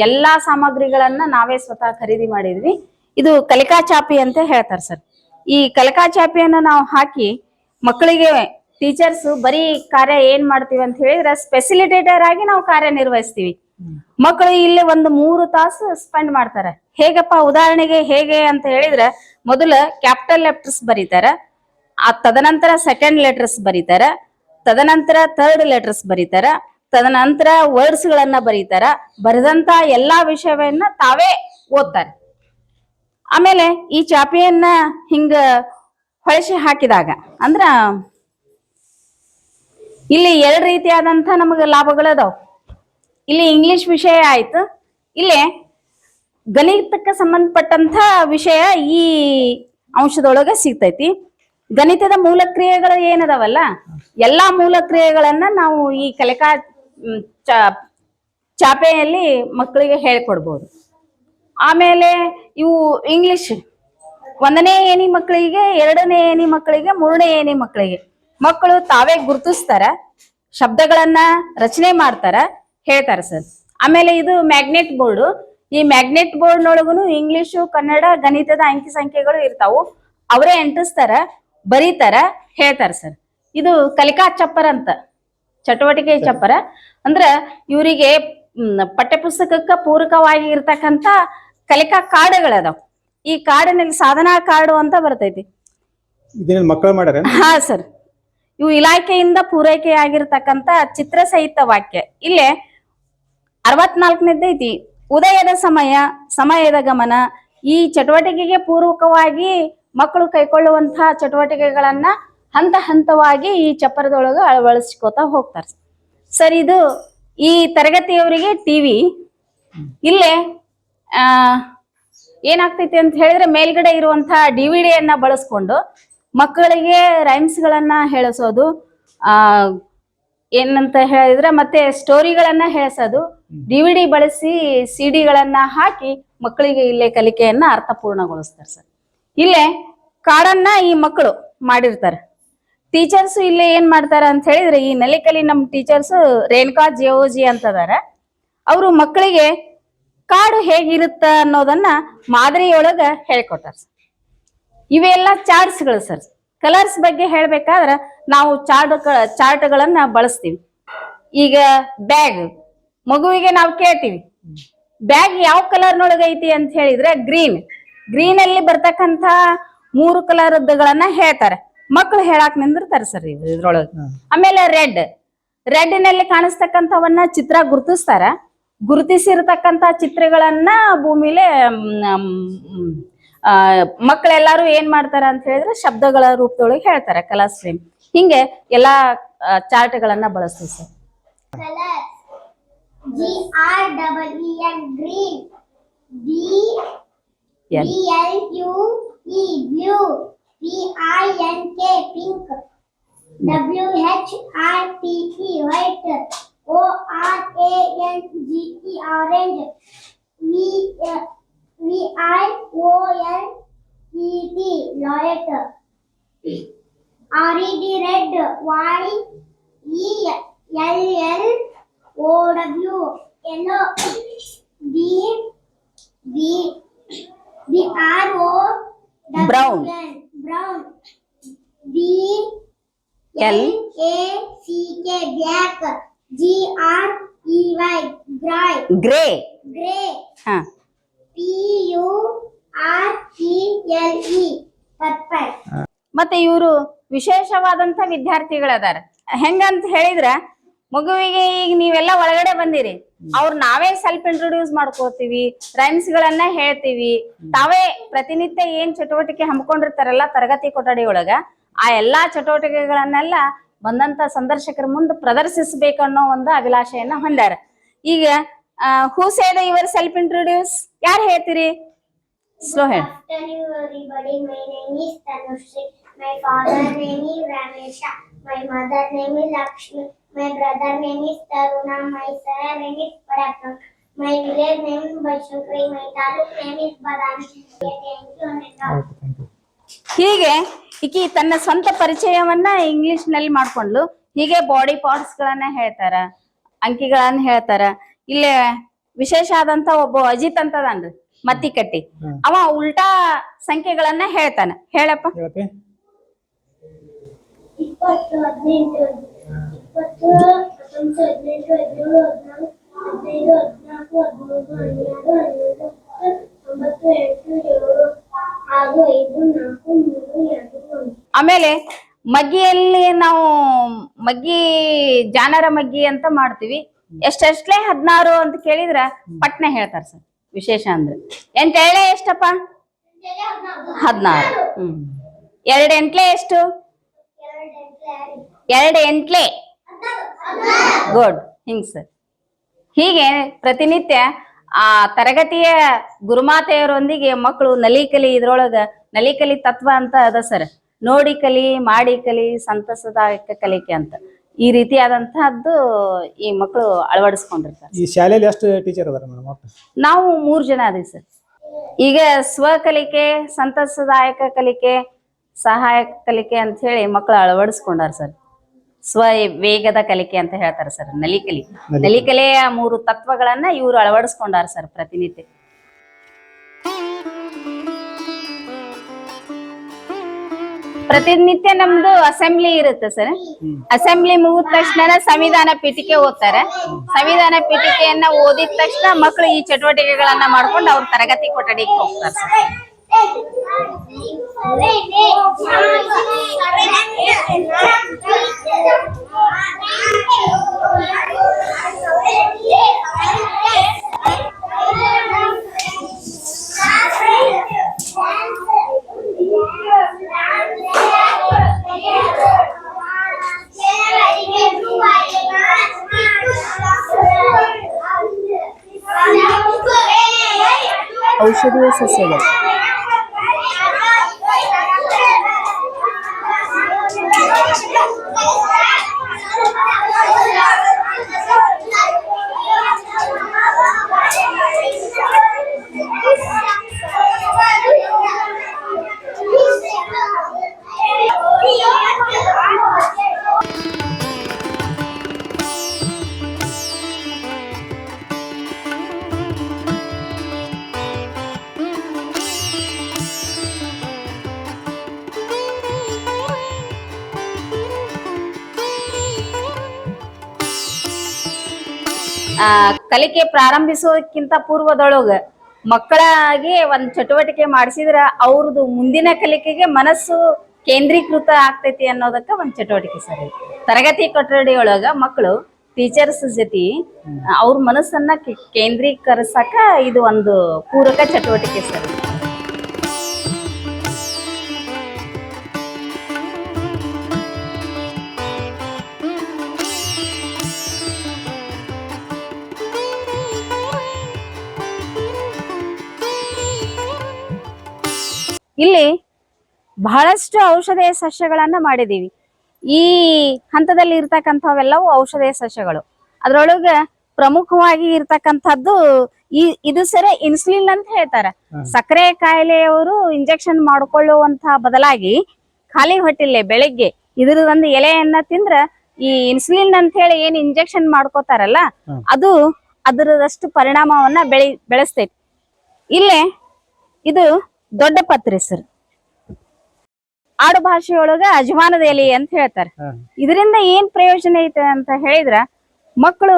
S1: ಎಲ್ಲಾ ಸಾಮಗ್ರಿಗಳನ್ನ ನಾವೇ ಸ್ವತಃ ಖರೀದಿ ಮಾಡಿದ್ವಿ. ಇದು ಕಲಿಕಾ ಚಾಪಿ ಅಂತ ಹೇಳ್ತಾರೆ ಸರ್. ಈ ಕಲಿಕಾ ಚಾಪಿಯನ್ನು ನಾವು ಹಾಕಿ ಮಕ್ಕಳಿಗೆ ಟೀಚರ್ಸ್ ಬರೀ ಕಾರ್ಯ ಏನ್ ಮಾಡ್ತೀವಿ ಅಂತ ಹೇಳಿದ್ರೆ ಸ್ಪೆಸಿಲಿಟೇಟರ್ ಆಗಿ ನಾವು ಕಾರ್ಯ ನಿರ್ವಹಿಸ್ತೀವಿ. ಮಕ್ಕಳು ಇಲ್ಲಿ ಒಂದು ಮೂರು ತಾಸು ಸ್ಪೆಂಡ್ ಮಾಡ್ತಾರೆ. ಹೇಗಪ್ಪ ಉದಾಹರಣೆಗೆ ಹೇಗೆ ಅಂತ ಹೇಳಿದ್ರೆ ಮೊದಲು ಕ್ಯಾಪಿಟಲ್ ಲೆಟರ್ಸ್ ಬರೀತಾರೆ ಆ ತದನಂತರ ಸೆಕೆಂಡ್ ಲೆಟರ್ಸ್ ಬರೀತಾರೆ ತದನಂತರ ಥರ್ಡ್ ಲೆಟರ್ಸ್ ಬರೀತಾರೆ ತದನಂತರ ವರ್ಡ್ಸ್ ಗಳನ್ನ ಬರೀತಾರ ಬರೆದಂತ ಎಲ್ಲಾ ವಿಷಯವನ್ನ ತಾವೇ ಓದ್ತಾರೆ. ಆಮೇಲೆ ಈ ಚಾಪೆಯನ್ನ ಹಿಂಗ ಹೊಳಸಿ ಹಾಕಿದಾಗ ಅಂದ್ರ ಇಲ್ಲಿ ಎರಡು ರೀತಿಯಾದಂತ ನಮಗೆ ಲಾಭಗಳದಾವ್ ಇಲ್ಲಿ ಇಂಗ್ಲಿಷ್ ವಿಷಯ ಆಯ್ತು. ಇಲ್ಲಿ ಗಣಿತಕ್ಕೆ ಸಂಬಂಧಪಟ್ಟಂತ ವಿಷಯ ಈ ಅಂಶದೊಳಗೆ ಸಿಗ್ತೈತಿ. ಗಣಿತದ ಮೂಲ ಕ್ರಿಯೆಗಳು ಏನದಾವಲ್ಲ, ಎಲ್ಲಾ ಮೂಲ ಕ್ರಿಯೆಗಳನ್ನ ನಾವು ಈ ಕಲಿಕಾ ಚಾಪೆಯಲ್ಲಿ ಮಕ್ಕಳಿಗೆ ಹೇಳ್ಕೊಡ್ಬೋದು. ಆಮೇಲೆ ಇವು ಇಂಗ್ಲಿಷ್ ಒಂದನೇ ಏನಿ ಮಕ್ಕಳಿಗೆ, ಎರಡನೇ ಏನಿ ಮಕ್ಕಳಿಗೆ, ಮೂರನೇ ಏನಿ ಮಕ್ಕಳಿಗೆ. ಮಕ್ಕಳು ತಾವೇ ಗುರುತಿಸ್ತಾರ ಶಬ್ದಗಳನ್ನ ರಚನೆ ಮಾಡ್ತಾರ ಹೇಳ್ತಾರ ಸರ್ ಆಮೇಲೆ ಇದು ಮ್ಯಾಗ್ನೆಟ್ ಬೋರ್ಡ್ ಈ ಮ್ಯಾಗ್ನೆಟ್ ಬೋರ್ಡ್ ನೊಳಗುನು ಇಂಗ್ಲಿಷು ಕನ್ನಡ ಗಣಿತದ ಅಂಕಿ ಸಂಖ್ಯೆಗಳು ಇರ್ತಾವು. ಅವರೇ ಅಂಟಿಸ್ತಾರ ಬರೀತಾರ ಹೇಳ್ತಾರ ಸರ್ ಇದು ಕಲಿಕಾ ಚಪ್ಪರ ಅಂತ ಚಟುವಟಿಕೆ ಚಪ್ಪರ. ಅಂದ್ರ ಇವರಿಗೆ ಪಠ್ಯಪುಸ್ತಕಕ್ಕ ಪೂರಕವಾಗಿ ಇರ್ತಕ್ಕಂತ ಕಲಿಕಾ ಕಾರ್ಡ್ಗಳದಾವ್ ಈ ಕಾರ್ಡಿನಲ್ಲಿ ಸಾಧನಾ ಕಾರ್ಡು ಅಂತ ಬರ್ತೈತಿ. ಹಾ ಸರ್ ಇವು ಇಲಾಖೆಯಿಂದ ಪೂರೈಕೆಯಾಗಿರ್ತಕ್ಕಂತ ಚಿತ್ರ ಸಹಿತ ವಾಕ್ಯ. ಇಲ್ಲೇ ಅರವತ್ನಾಲ್ಕನೇದೈತಿ ಉದಯದ ಸಮಯ, ಸಮಯದ ಗಮನ, ಈ ಚಟುವಟಿಕೆಗೆ ಪೂರ್ವಕವಾಗಿ ಮಕ್ಕಳು ಕೈಕೊಳ್ಳುವಂತಹ ಚಟುವಟಿಕೆಗಳನ್ನ ಹಂತ ಹಂತವಾಗಿ ಈ ಚಪ್ಪರದೊಳಗ ಅಳವಡಿಸ್ಕೋತಾ ಹೋಗ್ತಾರೆ. ಸರ್, ಇದು ಈ ತರಗತಿಯವರಿಗೆ ಟಿವಿ ಇಲ್ಲೇ, ಆ, ಏನಾಗ್ತೈತಿ ಅಂತ ಹೇಳಿದ್ರೆ ಮೇಲ್ಗಡೆ ಇರುವಂತಹ ಡಿವಿಡಿಯನ್ನ ಬಳಸ್ಕೊಂಡು ಮಕ್ಕಳಿಗೆ ರೈಮ್ಸ್ ಗಳನ್ನ ಹೇಳಿಸೋದು, ಆ, ಏನಂತ ಹೇಳಿದ್ರೆ ಮತ್ತೆ ಸ್ಟೋರಿಗಳನ್ನ ಹೇಳಿಸೋದು ಡಿವಿಡಿ ಬಳಸಿ ಸಿಡಿಗಳನ್ನ ಹಾಕಿ ಮಕ್ಕಳಿಗೆ ಇಲ್ಲೇ ಕಲಿಕೆಯನ್ನ ಅರ್ಥಪೂರ್ಣಗೊಳಿಸ್ತಾರೆ ಸರ್. ಇಲ್ಲೇ ಕಾಡನ್ನ ಈ ಮಕ್ಕಳು ಮಾಡಿರ್ತಾರೆ. ಟೀಚರ್ಸ್ ಇಲ್ಲಿ ಏನ್ ಮಾಡ್ತಾರ ಅಂತ ಹೇಳಿದ್ರೆ, ಈ ನಲಿಕಲಿ ನಮ್ ಟೀಚರ್ಸ್ ರೇಣುಕಾ ಜಿಯೋಜಿ ಅಂತದಾರ ಅವರು ಮಕ್ಕಳಿಗೆ ಕಾಡು ಹೇಗಿರುತ್ತ ಅನ್ನೋದನ್ನ ಮಾದರಿಯೊಳಗ ಹೇಳ್ಕೊಟ್ಟಾರ ಸರ್. ಇವೆಲ್ಲ ಚಾರ್ಟ್ಸ್ಗಳು ಸರ್. ಕಲರ್ಸ್ ಬಗ್ಗೆ ಹೇಳ್ಬೇಕಾದ್ರ ನಾವು ಚಾರ್ಟ್ ಚಾರ್ಟ್ಗಳನ್ನ ಬಳಸ್ತೀವಿ. ಈಗ ಬ್ಯಾಗ್ ಮಗುವಿಗೆ ನಾವು ಕೇಳ್ತೀವಿ. ಬ್ಯಾಗ್ ಯಾವ ಕಲರ್ನೊಳಗ ಐತಿ ಅಂತ ಹೇಳಿದ್ರೆ ಗ್ರೀನ್. ಗ್ರೀನ್ ಅಲ್ಲಿ ಬರ್ತಕ್ಕಂತ ಮೂರು ಕಲರ್ಗಳನ್ನ ಹೇಳ್ತಾರೆ. ಮಕ್ಕಳು ಹೇಳಾಕ್ ನಿಂದಿರ್ತಾರೆ ಸರ್ ಇದ್ರೊಳಗ. ಆಮೇಲೆ ರೆಡ್. ರೆಡ್ನಲ್ಲಿ ಕಾಣಿಸ್ತಕ್ಕಂಥವನ್ನ ಚಿತ್ರ ಗುರುತಿಸ್ತಾರ. ಗುರುತಿಸಿರ್ತಕ್ಕಂತ ಚಿತ್ರಗಳನ್ನ ಭೂಮಿಲೆ ಆ, ಮಕ್ಕಳೆಲ್ಲಾರು ಏನ್ ಮಾಡ್ತಾರ ಅಂತ ಹೇಳಿದ್ರೆ ಶಬ್ದಗಳ ರೂಪದೊಳಗೆ ಹೇಳ್ತಾರೆ ಕಲರ್ ಫ್ರೀ ಹಿಂಗೆ ಎಲ್ಲಾ
S3: ಚಾರ್ಟ್ ಗಳನ್ನ ಬಳಸ್ತೇವೆ GR W N B T W white V I O L E T loyalty. R E D red Y E L L O W yellow. D B B R O W
S1: brown
S3: brown B
S1: L
S3: A C K black G R E Y gray
S1: gray
S3: gray
S1: हाँ
S3: P U R E L E purple.
S1: ಮತ್ತೆ ಇವರು ವಿಶೇಷವಾದಂತ ವಿದ್ಯಾರ್ಥಿಗಳದಾರ. ಹೆಂಗಂತ ಹೇಳಿದ್ರ, ಮಗುವಿಗೆ ಈಗ ನೀವೆಲ್ಲ ಒಳಗಡೆ ಬಂದಿರಿ. ಅವ್ರ ನಾವೇ ಸೆಲ್ಫ್ ಇಂಟ್ರೊಡ್ಯೂಸ್ ಮಾಡ್ಕೋತೀವಿ ರೈಮ್ಸ್ ಗಳನ್ನ ಹೇಳ್ತೀವಿ. ತಾವೇ ಪ್ರತಿನಿತ್ಯ ಏನ್ ಚಟುವಟಿಕೆ ಹಮ್ಮಿಕೊಂಡಿರ್ತಾರಲ್ಲ ತರಗತಿ ಕೊಠಡಿ ಒಳಗ, ಆ ಎಲ್ಲಾ ಚಟುವಟಿಕೆಗಳನ್ನೆಲ್ಲ ಬಂದಂತ ಸಂದರ್ಶಕರ ಮುಂದೆ ಪ್ರದರ್ಶಿಸಬೇಕನ್ನೋ ಒಂದು ಅಭಿಲಾಷೆಯನ್ನ ಹೊಂದ್ಯಾರ. ಈಗ हू से द योर सेल्फ ಇಂಟ್ರೊಡ್ಯೂಸ್ यार ಹೇಳ್ತೀರಿ? ಗೋ ಹೇಳ್ ಹೀಗೆ ಇಕಿ ತನ್ನ ಸ್ವಂತ ಪರಿಚಯವನ್ನ ಇಂಗ್ಲಿಷ್ನಲ್ಲಿ ಮಾಡ್ಕೊಂಡಳು ಹೀಗೆ ಬಾಡಿ ಪಾರ್ಟ್ಸ್ ಗಳನ್ನ ಹೇಳ್ತಾರ ಅಂಕಿಗಳನ್ನ ಹೇಳ್ತಾರ. ಇಲ್ಲೇ ವಿಶೇಷ ಆದಂತ ಒಬ್ಬ ಅಜಿತ್ ಅಂತದನ್ರಿ ಮತ್ತಿ ಕಟ್ಟಿ. ಅವ ಉಲ್ಟಾ ಸಂಖ್ಯೆಗಳನ್ನ ಹೇಳ್ತಾನ. ಹೇಳಪ್ಪ.
S2: ಹೇಳಪ್ಪಿ.
S3: ಇಪ್ಪತ್ತು ಹದಿನೆಂಟು ಇಪ್ಪತ್ತು ಹತ್ತೊಂಬತ್ತು ಹದಿನೆಂಟು ಹದಿನೇಳು ಹದಿನಾರು ಹದಿನೈದು ಹದಿನಾಲ್ಕು ಹದಿಮೂರು ಹನ್ನೆರಡು ಹನ್ನೆರಡು ಒಂಬತ್ತು ಎಂಟು ಏಳು ಆರು ಐದು ನಾಲ್ಕು ಮೂರು ಎರಡು ಒಂದು.
S1: ಆಮೇಲೆ ಮಗ್ಗಿಯಲ್ಲಿ ನಾವು ಮಗ್ಗಿ ಜಾನರ ಮಗ್ಗಿ ಅಂತ ಮಾಡ್ತೀವಿ. ಎಷ್ಟೆಷ್ಟಲೇ ಹದಿನಾರು ಅಂತ ಕೇಳಿದ್ರ ಪಟ್ನೆ ಹೇಳ್ತಾರ ಸರ್ ವಿಶೇಷ ಅಂದ್ರೆ. ಎಂಟ್ ಎಳೆ ಎಷ್ಟಪ್ಪ? ಹದಿನಾರು. ಹ್ಮ್. ಎರಡ್ ಎಂಟ್ಲೆ ಎಷ್ಟು? ಎರಡ್ ಎಂಟ್ಲೆ. ಗುಡ್ ಹಿಂಗ್ ಸರ್. ಹೀಗೆ ಪ್ರತಿನಿತ್ಯ ಆ ತರಗತಿಯ ಗುರುಮಾತೆಯರೊಂದಿಗೆ ಮಕ್ಕಳು ನಲಿಕಲಿ ಇದ್ರೊಳಗ ನಲಿಕಲಿ ತತ್ವ ಅಂತ ಅದ ಸರ್. ನೋಡಿ ಕಲಿ ಮಾಡಿ ಕಲಿ ಸಂತಸದಾಯಕ ಕಲಿಕೆ ಅಂತ. ಈ ರೀತಿಯಾದಂತಹದ್ದು ಈ ಮಕ್ಕಳು ಅಳವಡಿಸ್ಕೊಂಡಿರ್ತಾರೆ.
S4: ಈ ಶಾಲೆಯಲ್ಲಿ ಎಷ್ಟು ಟೀಚರ್ ಅದಾರ ಮೇಡಮ್ ಒಟ್ಟು?
S1: ನಾವು ಮೂರ್ ಜನ ಅದೀವಿ ಸರ್. ಈಗ ಸ್ವಕಲಿಕೆ ಸಂತಸದಾಯಕ ಕಲಿಕೆ ಸಹಾಯಕ ಕಲಿಕೆ ಅಂತ ಹೇಳಿ ಮಕ್ಕಳು ಅಳವಡಿಸ್ಕೊಂಡಾರ ಸರ್. ಸ್ವ ವೇಗದ ಕಲಿಕೆ ಅಂತ ಹೇಳ್ತಾರೆ ಸರ್ ನಲಿಕಲಿ. ನಲಿಕಲೆಯ ಮೂರು ತತ್ವಗಳನ್ನ ಇವರು ಅಳವಡಿಸ್ಕೊಂಡಾರ ಸರ್ ಪ್ರತಿನಿತ್ಯ. ಪ್ರತಿನಿತ್ಯ ನಮ್ದು ಅಸೆಂಬ್ಲಿ ಇರುತ್ತೆ ಸರ್. ಅಸೆಂಬ್ಲಿ ಮುಗಿದ ತಕ್ಷಣ ಸಂವಿಧಾನ ಪೀಠಿಕೆ ಓದ್ತಾರೆ. ಸಂವಿಧಾನ ಪೀಠಿಕೆಯನ್ನ ಓದಿದ ತಕ್ಷಣ ಮಕ್ಕಳು ಈ ಚಟುವಟಿಕೆಗಳನ್ನ ಮಾಡ್ಕೊಂಡು ಅವ್ರ ತರಗತಿ ಕೊಠಡಿಗೆ ಹೋಗ್ತಾರೆ ಸರ್. ಔಷಧೀಯ ಸಸ್ಯಗಳು ಆ, ಕಲಿಕೆ ಪ್ರಾರಂಭಿಸೋದಕ್ಕಿಂತ ಪೂರ್ವದೊಳಗ ಮಕ್ಕಳಾಗಿ ಒಂದ್ ಚಟುವಟಿಕೆ ಮಾಡಿಸಿದ್ರ ಅವ್ರದ್ದು ಮುಂದಿನ ಕಲಿಕೆಗೆ ಮನಸ್ಸು ಕೇಂದ್ರೀಕೃತ ಆಗ್ತೈತಿ ಅನ್ನೋದಕ್ಕ ಒಂದ್ ಚಟುವಟಿಕೆ ಸರ್ ತರಗತಿ ಕೊಠಡಿಯೊಳಗ ಮಕ್ಕಳು ಟೀಚರ್ಸ್ ಜೊತೆ ಅವ್ರ ಮನಸ್ಸನ್ನ ಕೇಂದ್ರೀಕರಿಸಕ ಇದು ಒಂದು ಪೂರಕ ಚಟುವಟಿಕೆ ಸರ್ ಇಲ್ಲಿ ಬಹಳಷ್ಟು ಔಷಧೀಯ ಸಸ್ಯಗಳನ್ನ ಮಾಡಿದೀವಿ. ಈ ಹಂತದಲ್ಲಿ ಇರ್ತಕ್ಕಂಥವೆಲ್ಲವೂ ಔಷಧೀಯ ಸಸ್ಯಗಳು. ಅದ್ರೊಳಗ ಪ್ರಮುಖವಾಗಿ ಇರ್ತಕ್ಕಂಥದ್ದು ಈ ಇದು ಸರಿ ಇನ್ಸುಲಿನ್ ಅಂತ ಹೇಳ್ತಾರೆ. ಸಕ್ಕರೆ ಕಾಯಿಲೆಯವರು ಇಂಜೆಕ್ಷನ್ ಮಾಡ್ಕೊಳ್ಳುವಂತಹ ಬದಲಾಗಿ ಖಾಲಿ ಹೊಟ್ಟಿಲೆ ಬೆಳಿಗ್ಗೆ ಇದ್ರ ಒಂದು ಎಲೆಯನ್ನ ತಿಂದ್ರ ಈ ಇನ್ಸುಲಿನ್ ಅಂತ ಹೇಳಿ ಏನ್ ಇಂಜೆಕ್ಷನ್ ಮಾಡ್ಕೋತಾರಲ್ಲ ಅದು ಅದರದಷ್ಟು ಪರಿಣಾಮವನ್ನ ಬೆಳಿ ಬೆಳೆಸ್ತೈತಿ. ಇಲ್ಲೇ ಇದು ದೊಡ್ಡ ಪತ್ರಿ ಸರ್. ಆಡು ಭಾಷೆಯೊಳಗ ಅಜಮಾನದ ಎಲೆ ಅಂತ ಹೇಳ್ತಾರೆ. ಇದರಿಂದ ಏನ್ ಪ್ರಯೋಜನ ಐತೆ ಅಂತ ಹೇಳಿದ್ರ ಮಕ್ಕಳು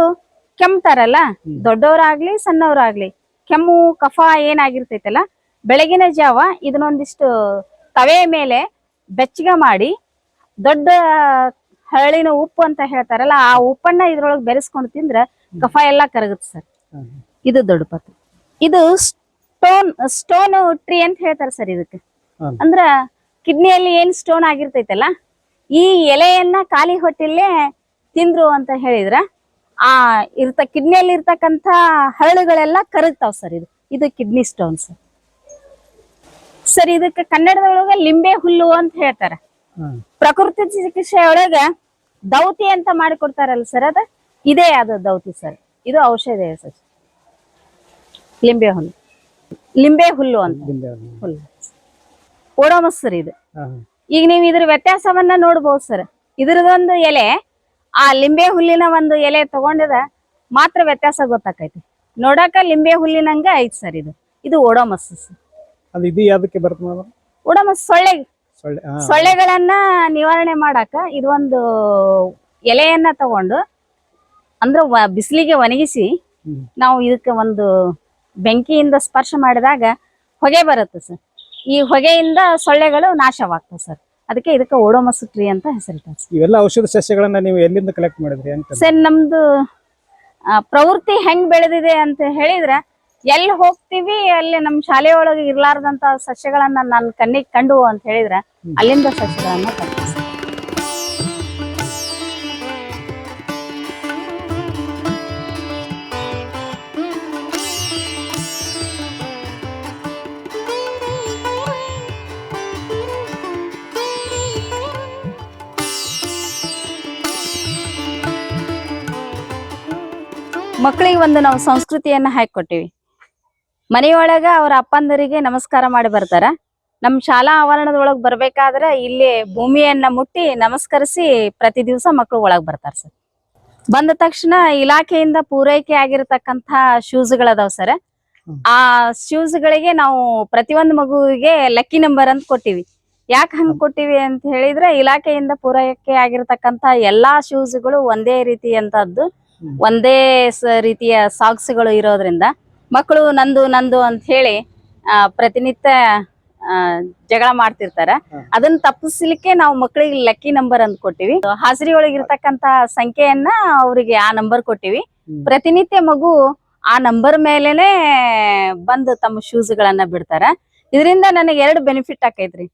S1: ಕೆಮ್ತಾರಲ್ಲ? ದೊಡ್ಡವರಾಗ್ಲಿ ಸಣ್ಣವರಾಗ್ಲಿ ಕೆಮ್ಮು ಕಫ ಏನಾಗಿರ್ತೈತಲ್ಲ ಬೆಳಗಿನ ಜಾವ ಇದನ್ನೊಂದಿಷ್ಟು ತವೆ ಮೇಲೆ ಬೆಚ್ಚಗ ಮಾಡಿ ದೊಡ್ಡ ಹಳ್ಳಿನ ಉಪ್ಪು ಅಂತ ಹೇಳ್ತಾರಲ್ಲ ಆ ಉಪ್ಪನ್ನ ಇದ್ರೊಳಗೆ ಬೆರೆಸ್ಕೊಂಡು ತಿಂದ್ರ ಕಫ ಎಲ್ಲಾ ಕರಗುತ್ತೆ ಸರ್. ಇದು ದೊಡ್ಡ ಪತ್ರೆ. ಇದು ಸ್ಟೋನ್ ಸ್ಟೋನ್ ಟ್ರೀ ಅಂತ ಹೇಳ್ತಾರೆ ಸರ್ ಇದಕ್ಕೆ. ಅಂದ್ರ ಕಿಡ್ನಿಯಲ್ಲಿ ಏನ್ ಸ್ಟೋನ್ ಆಗಿರ್ತೈತಲ್ಲ ಈ ಎಲೆಯನ್ನ ಖಾಲಿ ಹೊಟ್ಟಿಲ್ಲೇ ತಿಂದ್ರು ಅಂತ ಹೇಳಿದ್ರ ಆ ಇರ್ತ ಕಿಡ್ನಿಯಲ್ಲಿ ಇರ್ತಕ್ಕಂತ ಹರಳುಗಳೆಲ್ಲ ಕರಗ್ತಾವ್ ಸರ್ ಇದು. ಇದು ಕಿಡ್ನಿ ಸ್ಟೋನ್ ಸರ್. ಸರ್ ಇದಕ್ಕೆ ಕನ್ನಡದೊಳಗ ಲಿಂಬೆ ಹುಲ್ಲು ಅಂತ ಹೇಳ್ತಾರ. ಪ್ರಕೃತಿ ಚಿಕಿತ್ಸೆ ಒಳಗ ದೌತಿ ಅಂತ ಮಾಡಿಕೊಡ್ತಾರಲ್ಲ ಸರ್ ಅದ? ಇದೇ ಅದು ದೌತಿ ಸರ್. ಇದು ಔಷಧ ಸರ್. ಲಿಂಬೆ ಹುಲ್ಲು. ಲಿಂಬೆ ಹುಲ್ಲು ಅಂತ. ಹುಲ್ಲು. ಓಡೋಮಸ್ ಸರ್ ಇದು. ಈಗ ನೀವು ಇದ್ರ ವ್ಯತ್ಯಾಸವನ್ನ ನೋಡ್ಬೋದು ಸರ್. ಇದ್ರದೊಂದು ಎಲೆ ಆ ಲಿಂಬೆ ಹುಲ್ಲಿನ ಒಂದು ಎಲೆ ತಗೊಂಡಿದ ಮಾತ್ರ ವ್ಯತ್ಯಾಸ ಗೊತ್ತಾಕೈತಿ. ನೋಡಾಕ ಲಿಂಬೆ ಹುಲ್ಲಿನಂಗ ಐತಿ ಸರ್ ಇದು. ಇದು ಓಡೋಮಸ್
S4: ಅದು ಇದು ಯಾವ್ದಕ್ಕೆ
S1: ಓಡೋಮಸ್ ಸೊಳ್ಳೆ
S4: ಸೊಳ್ಳೆ
S1: ಸೊಳ್ಳೆಗಳನ್ನ ನಿವಾರಣೆ ಮಾಡಾಕ ಇದೊಂದು ಎಲೆಯನ್ನ ತಗೊಂಡು ಅಂದ್ರ ಬಿಸಿಲಿಗೆ ಒಣಗಿಸಿ ನಾವು ಇದಕ್ಕೆ ಒಂದು ಬೆಂಕಿಯಿಂದ ಸ್ಪರ್ಶ ಮಾಡಿದಾಗ ಹೊಗೆ ಬರುತ್ತೆ ಸರ್. ಈ ಹೊಗೆಯಿಂದ ಸೊಳ್ಳೆಗಳು ನಾಶವಾಗ್ತವೆ ಸರ್. ಅದಕ್ಕೆ ಇದಕ್ಕೆ ಓಡೋಮಸ್ ಟ್ರೀ ಅಂತ ಹೆಸರಿಟ್ಟ ಸರ್.
S4: ಇವೆಲ್ಲ ಔಷಧ ಸಸ್ಯಗಳನ್ನ ನೀವು ಎಲ್ಲಿಂದ ಕಲೆಕ್ಟ್ ಮಾಡಿದ್ರಿ ಅಂತ
S1: ಸರ್ ನಮ್ದು ಆ, ಪ್ರವೃತ್ತಿ ಹೆಂಗ್ ಬೆಳೆದಿದೆ ಅಂತ ಹೇಳಿದ್ರೆ ಎಲ್ಲಿ ಹೋಗ್ತೀವಿ ಅಲ್ಲಿ ನಮ್ಮ ಶಾಲೆಯೊಳಗೆ ಇರ್ಲಾರ್ದಂತ ಸಸ್ಯಗಳನ್ನ ನನ್ನ ಕಣ್ಣಿಗೆ ಕಂಡು ಅಂತ ಹೇಳಿದ್ರೆ ಅಲ್ಲಿಂದ ಸಸ್ಯಗಳನ್ನ ಮಕ್ಕಳಿಗೆ ಒಂದು ನಾವು ಸಂಸ್ಕೃತಿಯನ್ನ ಹಾಕಿಕೊಟ್ಟಿವಿ ಮನೆಯೊಳಗ ಅವ್ರ ಅಪ್ಪಂದರಿಗೆ ನಮಸ್ಕಾರ ಮಾಡಿ ಬರ್ತಾರ. ನಮ್ ಶಾಲಾ ಆವರಣದೊಳಗ್ ಬರ್ಬೇಕಾದ್ರೆ ಇಲ್ಲಿ ಭೂಮಿಯನ್ನ ಮುಟ್ಟಿ ನಮಸ್ಕರಿಸಿ ಪ್ರತಿ ದಿವಸ ಮಕ್ಕಳು ಒಳಗ್ ಬರ್ತಾರ ಸರ್. ಬಂದ ತಕ್ಷಣ ಇಲಾಖೆಯಿಂದ ಪೂರೈಕೆ ಆಗಿರತಕ್ಕಂತ ಶೂಸ್ಗಳದಾವ್ ಸರ್. ಆ ಶೂಸ್ ಗಳಿಗೆ ನಾವು ಪ್ರತಿಯೊಂದು ಮಗುವಿಗೆ ಲಕ್ಕಿ ನಂಬರ್ ಅಂತ ಕೊಟ್ಟಿವಿ. ಯಾಕೆ ಹಂಗ್ ಕೊಟ್ಟಿವಿ ಅಂತ ಹೇಳಿದ್ರೆ ಇಲಾಖೆಯಿಂದ ಪೂರೈಕೆ ಆಗಿರತಕ್ಕಂತ ಎಲ್ಲಾ ಶೂಸ್ಗಳು ಒಂದೇ ರೀತಿಯಂತದ್ದು. ಒಂದೇ ರೀತಿಯ ಸಾಕ್ಸ್ಗಳು ಇರೋದ್ರಿಂದ ಮಕ್ಕಳು ನಂದು ನಂದು ಅಂತ ಹೇಳಿ ಆ, ಪ್ರತಿನಿತ್ಯ ಜಗಳ ಮಾಡ್ತಿರ್ತಾರ. ಅದನ್ನ ತಪ್ಪಿಸ್ಲಿಕ್ಕೆ ನಾವು ಮಕ್ಕಳಿಗೆ ಲಕ್ಕಿ ನಂಬರ್ ಅಂತ ಕೊಟ್ಟಿವಿ. ಹಾಸರಿ ಒಳಗಿರ್ತಕ್ಕಂತ ಸಂಖ್ಯೆಯನ್ನ ಅವರಿಗೆ ಆ ನಂಬರ್ ಕೊಟ್ಟಿವಿ. ಪ್ರತಿನಿತ್ಯ ಮಗು ಆ ನಂಬರ್ ಮೇಲೆನೆ ಬಂದು ತಮ್ಮ ಶೂಸ್ ಗಳನ್ನ ಬಿಡ್ತಾರ. ಇದರಿಂದ ನನಗೆ ಎರಡು ಬೆನಿಫಿಟ್ ಆಕೈತ್ರಿ.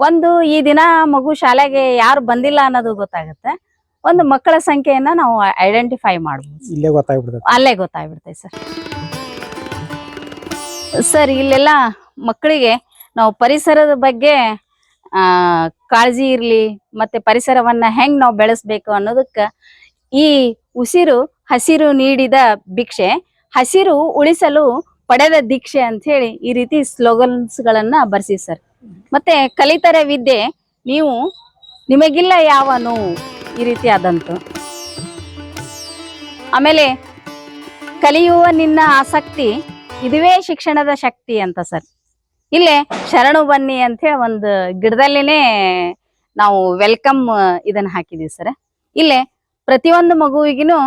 S1: ಒಂದು ಈ ದಿನ ಮಗು ಶಾಲೆಗೆ ಯಾರು ಬಂದಿಲ್ಲ ಅನ್ನೋದು ಗೊತ್ತಾಗುತ್ತೆ. ಒಂದು ಮಕ್ಕಳ ಸಂಖ್ಯೆಯನ್ನ ನಾವು ಐಡೆಂಟಿಫೈ ಮಾಡಬಹುದು
S4: ಇಲ್ಲೇ ಗೊತ್ತಾಗ್ಬಿಡ್ತದೆ.
S1: ಅಲ್ಲೇ ಗೊತ್ತಾಗ್ಬಿಡ್ತೈತೆ ಸರ್. ಸರ್ ಇಲ್ಲೆಲ್ಲ ಮಕ್ಕಳಿಗೆ ನಾವು ಪರಿಸರದ ಬಗ್ಗೆ ಆ ಕಾಳಜಿ ಇರ್ಲಿ ಮತ್ತೆ ಪರಿಸರವನ್ನ ಹೆಂಗ್ ನಾವು ಬೆಳೆಸ್ಬೇಕು ಅನ್ನೋದಕ್ಕ ಈ ಉಸಿರು ಹಸಿರು ನೀಡಿದ ಭಿಕ್ಷೆ ಹಸಿರು ಉಳಿಸಲು ಪಡೆದ ದೀಕ್ಷೆ ಅಂತ ಹೇಳಿ ಈ ರೀತಿ ಸ್ಲೋಗನ್ಸ್ ಗಳನ್ನ ಬರ್ಸಿ ಸರ್. ಮತ್ತೆ ಕಲಿತರೆ ವಿದ್ಯೆ ನೀವು ನಿಮಗಿಲ್ಲ ಯಾವನು ಈ ರೀತಿ ಆದಂತು ಆಮೇಲೆ ಕಲಿಯುವ ನಿನ್ನ ಆಸಕ್ತಿ ಇದುವೇ ಶಿಕ್ಷಣದ ಶಕ್ತಿ ಅಂತ ಸರ್. ಇಲ್ಲೇ ಶರಣು ಬನ್ನಿ ಅಂತ ಒಂದು ಗಿಡದಲ್ಲಿನೇ ನಾವು ವೆಲ್ಕಮ್ ಇದನ್ನ ಹಾಕಿದೀವಿ ಸರ್. ಇಲ್ಲೇ ಪ್ರತಿಯೊಂದು ಮಗುವಿಗಿನೂ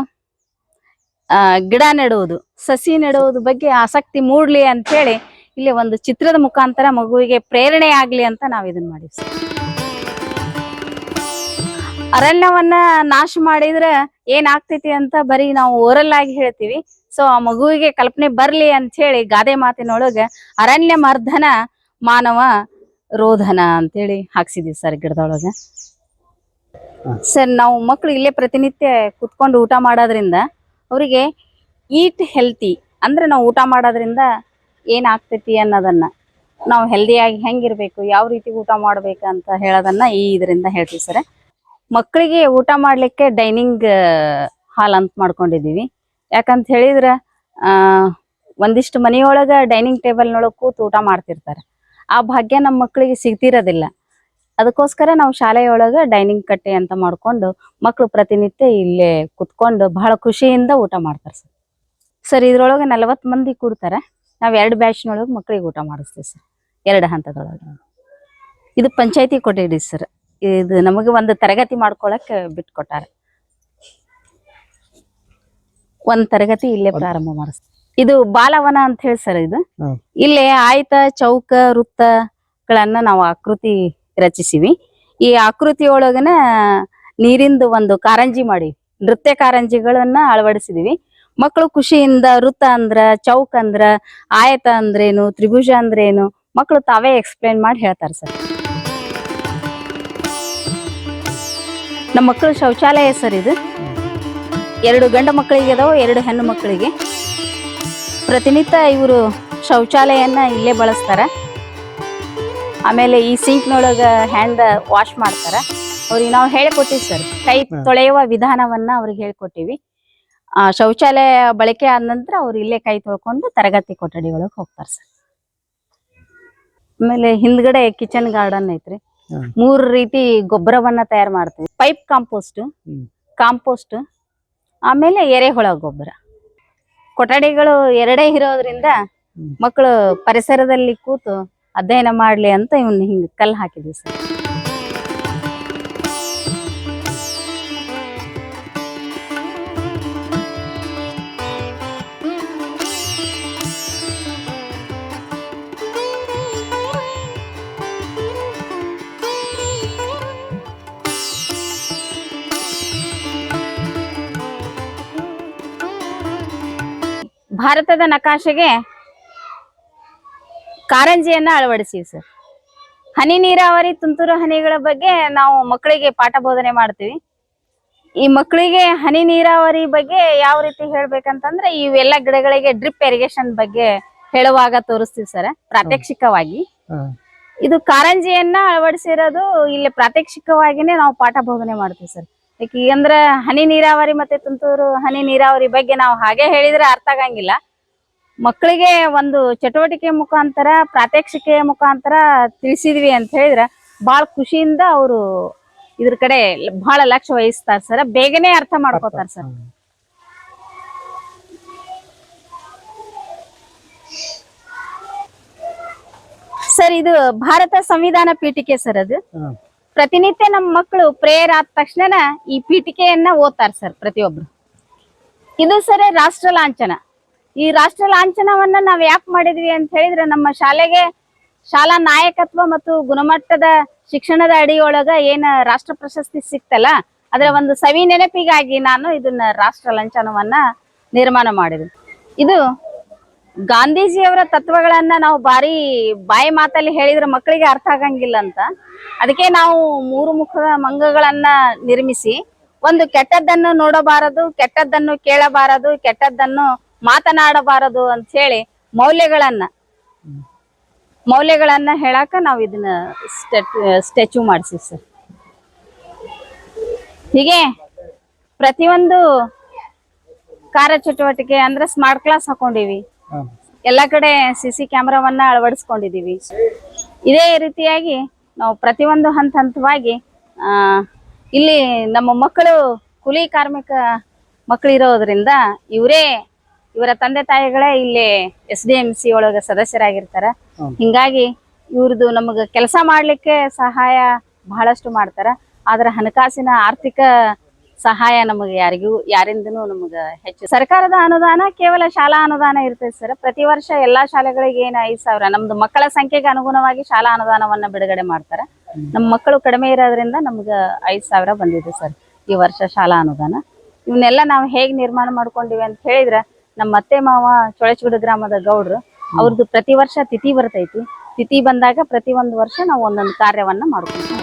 S1: ಆ, ಗಿಡ ನೆಡುವುದು ಸಸಿ ನೆಡುವುದು ಬಗ್ಗೆ ಆಸಕ್ತಿ ಮೂಡ್ಲಿ ಅಂತ ಹೇಳಿ ಇಲ್ಲಿ ಒಂದು ಚಿತ್ರದ ಮುಖಾಂತರ ಮಗುವಿಗೆ ಪ್ರೇರಣೆ ಆಗ್ಲಿ ಅಂತ ನಾವು ಇದನ್ನ ಮಾಡಿವಿ ಸರ್. ಅರಣ್ಯವನ್ನ ನಾಶ ಮಾಡಿದ್ರೆ ಏನ್ ಆಗ್ತೈತಿ ಅಂತ ಬರೀ ನಾವು ಓರಲ್ ಆಗಿ ಹೇಳ್ತೀವಿ. ಸೊ ಆ ಮಗುವಿಗೆ ಕಲ್ಪನೆ ಬರ್ಲಿ ಅಂತ ಹೇಳಿ ಗಾದೆ ಮಾತಿನೊಳಗ ಅರಣ್ಯ ಮರ್ಧನ ಮಾನವ ರೋಧನ ಅಂತೇಳಿ ಹಾಕ್ಸಿದೀವಿ ಸರ್ ಗಿಡದೊಳಗ. ಸರ್ ನಾವು ಮಕ್ಳು ಇಲ್ಲೇ ಪ್ರತಿನಿತ್ಯ ಕುತ್ಕೊಂಡು ಊಟ ಮಾಡೋದ್ರಿಂದ ಅವರಿಗೆ ಈಟ್ ಹೆಲ್ತಿ ಅಂದ್ರೆ ನಾವು ಊಟ ಮಾಡೋದ್ರಿಂದ ಏನ್ ಆಗ್ತೈತಿ ಅನ್ನೋದನ್ನ ನಾವು ಹೆಲ್ದಿಯಾಗಿ ಹೆಂಗಿರ್ಬೇಕು ಯಾವ ರೀತಿ ಊಟ ಮಾಡ್ಬೇಕು ಅಂತ ಹೇಳೋದನ್ನ ಈ ಇದರಿಂದ ಹೇಳ್ತೀವಿ ಸರ್. ಮಕ್ಕಳಿಗೆ ಊಟ ಮಾಡ್ಲಿಕ್ಕೆ ಡೈನಿಂಗ್ ಹಾಲ್ ಅಂತ ಮಾಡ್ಕೊಂಡಿದೀವಿ ಯಾಕಂತ ಹೇಳಿದ್ರ ಒಂದಿಷ್ಟು ಮನೆಯೊಳಗ ಡೈನಿಂಗ್ ಟೇಬಲ್ನೊಳಗೆ ಕೂತು ಊಟ ಮಾಡ್ತಿರ್ತಾರೆ. ಆ ಭಾಗ್ಯ ನಮ್ಮ ಮಕ್ಕಳಿಗೆ ಸಿಗ್ತಿರೋದಿಲ್ಲ. ಅದಕ್ಕೋಸ್ಕರ ನಾವು ಶಾಲೆಯೊಳಗ ಡೈನಿಂಗ್ ಕಟ್ಟೆ ಅಂತ ಮಾಡ್ಕೊಂಡು ಮಕ್ಕಳು ಪ್ರತಿನಿತ್ಯ ಇಲ್ಲೇ ಕುತ್ಕೊಂಡು ಬಹಳ ಖುಷಿಯಿಂದ ಊಟ ಮಾಡ್ತಾರೆ ಸರ್. ಸರ್, ಇದ್ರೊಳಗೆ ನಲವತ್ತು ಮಂದಿ ಕೂಡ್ತಾರೆ. ನಾವು ಎರಡು ಬ್ಯಾಚ್ನೊಳಗೆ ಮಕ್ಕಳಿಗೆ ಊಟ ಮಾಡಿಸ್ತೀವಿ ಸರ್. ಎರಡು ಹಂತದೊಳಗೆ. ಇದು ಪಂಚಾಯತಿ ಕೊಟ್ಟಿಡಿ ಸರ್. ಇದು ನಮಗೆ ಒಂದು ತರಗತಿ ಮಾಡ್ಕೊಳಕ್ ಬಿಟ್ಕೊಟ್ಟಾರ. ಒಂದ್ ತರಗತಿ ಇಲ್ಲೇ ಪ್ರಾರಂಭ ಮಾಡಿಸ್ತೀವಿ ಇದು ಬಾಲವನ ಅಂತ ಹೇಳಿ ಸರ್ ಇದು. ಇಲ್ಲೇ ಆಯ್ತ ಚೌಕ ವೃತ್ತಗಳನ್ನ ನಾವು ಆಕೃತಿ ರಚಿಸಿವಿ. ಈ ಆಕೃತಿ ಒಳಗನ ನೀರಿಂದು ಒಂದು ಕಾರಂಜಿ ಮಾಡಿ ನೃತ್ಯ ಕಾರಂಜಿಗಳನ್ನ ಅಳವಡಿಸಿದಿವಿ. ಮಕ್ಕಳು ಖುಷಿಯಿಂದ ವೃತ್ತ ಅಂದ್ರ ಚೌಕ್ ಅಂದ್ರ ಆಯತ ಅಂದ್ರೇನು ತ್ರಿಭುಜ ಅಂದ್ರೇನು ಮಕ್ಕಳು ತಾವೇ ಎಕ್ಸ್ಪ್ಲೇನ್ ಮಾಡಿ ಹೇಳ್ತಾರೆ ಸರ್. ನಮ್ಮ ಮಕ್ಕಳು ಶೌಚಾಲಯ ಸರ್ ಇದು. ಎರಡು ಗಂಡ ಮಕ್ಕಳಿಗೆ ಅದಾವ ಎರಡು ಹೆಣ್ಣು ಮಕ್ಕಳಿಗೆ. ಪ್ರತಿನಿತ್ಯ ಇವರು ಶೌಚಾಲಯನ ಇಲ್ಲೇ ಬಳಸ್ತಾರೆ. ಆಮೇಲೆ ಈ ಸಿಂಕ್ನೊಳಗೆ ಹ್ಯಾಂಡ್ ವಾಶ್ ಮಾಡ್ತಾರೆ. ಅವ್ರಿಗೆ ನಾವು ಹೇಳ್ಕೊಟ್ಟಿವಿ ಸರ್ ಕೈ ತೊಳೆಯುವ ವಿಧಾನವನ್ನ ಅವ್ರಿಗೆ ಹೇಳ್ಕೊಟ್ಟಿವಿ. ಆ ಶೌಚಾಲಯ ಬಳಕೆ ಆದ ನಂತರ ಅವ್ರು ಇಲ್ಲೇ ಕೈ ತೊಳ್ಕೊಂಡು ತರಗತಿ ಕೊಠಡಿಗಳಿಗೆ ಹೋಗ್ತಾರೆ ಸರ್. ಆಮೇಲೆ ಹಿಂದ್ಗಡೆ ಕಿಚನ್ ಗಾರ್ಡನ್ ಐತ್ರಿ. ಮೂರ್ ರೀತಿ ಗೊಬ್ಬರವನ್ನ ತಯಾರು ಮಾಡ್ತೀವಿ ಪೈಪ್ ಕಾಂಪೋಸ್ಟ್. ಕಾಂಪೋಸ್ಟ್ ಆಮೇಲೆ ಎರೆಹುಳ ಗೊಬ್ಬರ ಕೊಠಡಿಗಳು ಎರಡೇ ಇರೋದ್ರಿಂದ. ಮಕ್ಕಳು ಪರಿಸರದಲ್ಲಿ ಕೂತು ಅಧ್ಯಯನ ಮಾಡ್ಲಿ ಅಂತ ಇವನ್ ಹಿಂಗ್ ಕಲ್ ಹಾಕಿದ್ವಿ ಸರ್ ಭಾರತದ ನಕಾಶೆಗೆ ಕಾರಂಜಿಯನ್ನ ಅಳವಡಿಸಿವಿ ಸರ್. ಹನಿ ನೀರಾವರಿ ತುಂತುರು ಹನಿಗಳ ಬಗ್ಗೆ ನಾವು ಮಕ್ಕಳಿಗೆ ಪಾಠ ಬೋಧನೆ ಮಾಡ್ತೀವಿ. ಈ ಮಕ್ಕಳಿಗೆ ಹನಿ ನೀರಾವರಿ ಬಗ್ಗೆ ಯಾವ ರೀತಿ ಹೇಳ್ಬೇಕಂತಂದ್ರೆ ಇವೆಲ್ಲ ಗಿಡಗಳಿಗೆ ಡ್ರಿಪ್ ಇರಿಗೇಷನ್ ಬಗ್ಗೆ ಹೇಳುವಾಗ ತೋರಿಸ್ತೀವಿ ಸರ್ ಪ್ರಾತ್ಯಕ್ಷಿಕವಾಗಿ. ಇದು ಕಾರಂಜಿಯನ್ನ ಅಳವಡಿಸಿರೋದು ಇಲ್ಲಿ ಪ್ರಾತ್ಯಕ್ಷಿಕವಾಗಿನೇ ನಾವು ಪಾಠ ಬೋಧನೆ ಮಾಡ್ತೀವಿ ಸರ್. ಯಾಕೆ ಅಂದ್ರ ಹನಿ ನೀರಾವರಿ ಮತ್ತೆ ತುಂತುರು ಹನಿ ನೀರಾವರಿ ಬಗ್ಗೆ ನಾವು ಹಾಗೆ ಹೇಳಿದ್ರೆ ಅರ್ಥ ಆಗಂಗಿಲ್ಲ. ಮಕ್ಕಳಿಗೆ ಒಂದು ಚಟುವಟಿಕೆ ಮುಖಾಂತರ ಪ್ರಾತ್ಯಕ್ಷಿಕೆಯ ಮುಖಾಂತರ ತಿಳಿಸಿದ್ವಿ ಅಂತ ಹೇಳಿದ್ರೆ ಬಹಳ ಖುಷಿಯಿಂದ ಅವರು ಇದ್ರ ಕಡೆ ಬಹಳ ಲಕ್ಷ್ಯ ವಹಿಸ್ತಾರ ಸರ್. ಬೇಗನೆ ಅರ್ಥ ಮಾಡ್ಕೋತಾರ ಸರ್. ಸರ್ ಇದು ಭಾರತ ಸಂವಿಧಾನ ಪೀಠಿಕೆ ಸರ್ ಅದು. ಪ್ರತಿನಿತ್ಯ ನಮ್ಮ ಮಕ್ಕಳು ಪ್ರೇಯರ್ ಆದ ತಕ್ಷಣ ಈ ಪೀಠಿಕೆಯನ್ನ ಓದ್ತಾರೆ ಸರ್ ಪ್ರತಿಯೊಬ್ರು. ಇದು ಸರ್ ರಾಷ್ಟ್ರ ಲಾಂಛನ. ಈ ರಾಷ್ಟ್ರ ಲಾಂಛನವನ್ನ ನಾವ್ ಯಾಕೆ ಮಾಡಿದ್ವಿ ಅಂತ ಹೇಳಿದ್ರೆ ನಮ್ಮ ಶಾಲೆಗೆ ಶಾಲಾ ನಾಯಕತ್ವ ಮತ್ತು ಗುಣಮಟ್ಟದ ಶಿಕ್ಷಣದ ಅಡಿಯೊಳಗ ಏನ ರಾಷ್ಟ್ರ ಪ್ರಶಸ್ತಿ ಸಿಕ್ತಲ್ಲ, ಅದರ ಒಂದು ಸವಿ ನೆನಪಿಗಾಗಿ ನಾನು ಇದನ್ನ ರಾಷ್ಟ್ರ ಲಂಚನವನ್ನ ನಿರ್ಮಾಣ ಮಾಡಿದೆ. ಇದು ಗಾಂಧೀಜಿಯವರ ತತ್ವಗಳನ್ನ ನಾವು ಬಾರಿ ಬಾಯಿ ಮಾತಲ್ಲಿ ಹೇಳಿದ್ರೆ ಮಕ್ಕಳಿಗೆ ಅರ್ಥ ಆಗಂಗಿಲ್ಲ ಅಂತ. ಅದಕ್ಕೆ ನಾವು ಮೂರು ಮುಖದ ಮಂಗಗಳನ್ನ ನಿರ್ಮಿಸಿ, ಒಂದು ಕೆಟ್ಟದ್ದನ್ನು ನೋಡಬಾರದು, ಕೆಟ್ಟದ್ದನ್ನು ಕೇಳಬಾರದು, ಕೆಟ್ಟದ್ದನ್ನು ಮಾತನಾಡಬಾರದು ಅಂತ ಹೇಳಿ ಮೌಲ್ಯಗಳನ್ನ ಮೌಲ್ಯಗಳನ್ನ ಹೇಳಾಕ ನಾವು ಇದನ್ನ ಸ್ಟ್ಯಾಚು ಮಾಡಿಸಿ ಸರ್. ಹೀಗೆ ಪ್ರತಿಯೊಂದು ಕಾರ್ಯಚಟುವಟಿಕೆ ಅಂದ್ರೆ ಸ್ಮಾರ್ಟ್ ಕ್ಲಾಸ್ ಹಾಕೊಂಡಿವಿ. ಎಲ್ಲ ಕಡೆ ಸಿಸಿ ಕ್ಯಾಮೆರಾವನ್ನ ಅಳವಡಿಸ್ಕೊಂಡಿದೀವಿ ಇದೇ ರೀತಿಯಾಗಿ ನಾವು ಪ್ರತಿಯೊಂದು ಹಂತ ಹಂತವಾಗಿ ಆ, ಇಲ್ಲಿ ನಮ್ಮ ಮಕ್ಕಳು ಕೂಲಿ ಕಾರ್ಮಿಕ ಮಕ್ಕಳು ಇರೋದ್ರಿಂದ ಇವರೇ ಇವರ ತಂದೆ ತಾಯಿಗಳೇ ಇಲ್ಲಿ ಎಸ್ ಡಿ ಎಂ ಸಿ ಒಳಗ ಸದಸ್ಯರಾಗಿರ್ತಾರ. ಹಿಂಗಾಗಿ ಇವ್ರದ್ದು ನಮಗ ಕೆಲಸ ಮಾಡ್ಲಿಕ್ಕೆ ಸಹಾಯ ಬಹಳಷ್ಟು ಮಾಡ್ತಾರ. ಆದ್ರ ಹಣಕಾಸಿನ ಆರ್ಥಿಕ ಸಹಾಯ ನಮಗೆ ಯಾರಿಗೂ, ಯಾರಿಂದನೂ ನಮಗ ಹೆಚ್ಚು. ಸರ್ಕಾರದ ಅನುದಾನ ಕೇವಲ ಶಾಲಾ ಅನುದಾನ ಇರ್ತೈತೆ ಸರ್. ಪ್ರತಿ ವರ್ಷ ಎಲ್ಲಾ ಶಾಲೆಗಳಿಗೆ ಏನ್ ಐದ್ ಸಾವಿರ, ನಮ್ದು ಮಕ್ಕಳ ಸಂಖ್ಯೆಗೆ ಅನುಗುಣವಾಗಿ ಶಾಲಾ ಅನುದಾನವನ್ನ ಬಿಡುಗಡೆ ಮಾಡ್ತಾರ. ನಮ್ಮ ಮಕ್ಕಳು ಕಡಿಮೆ ಇರೋದ್ರಿಂದ ನಮ್ಗ ಐದ್ ಸಾವಿರ ಬಂದಿದೆ ಸರ್ ಈ ವರ್ಷ ಶಾಲಾ ಅನುದಾನ. ಇವನ್ನೆಲ್ಲ ನಾವು ಹೇಗ್ ನಿರ್ಮಾಣ ಮಾಡ್ಕೊಂಡಿವಿ ಅಂತ ಹೇಳಿದ್ರೆ ನಮ್ಮ ಅತ್ತೆ ಮಾವ ಚೊಳಚಗುಡ ಗ್ರಾಮದ ಗೌಡ್ರು ಅವ್ರದ್ದು ಪ್ರತಿ ವರ್ಷ ತಿಥಿ ಬರ್ತೈತಿ. ತಿಥಿ ಬಂದಾಗ ಪ್ರತಿ ಒಂದು ವರ್ಷ ನಾವು ಒಂದೊಂದು ಕಾರ್ಯವನ್ನ ಮಾಡ್ಕೊಂತೀವಿ.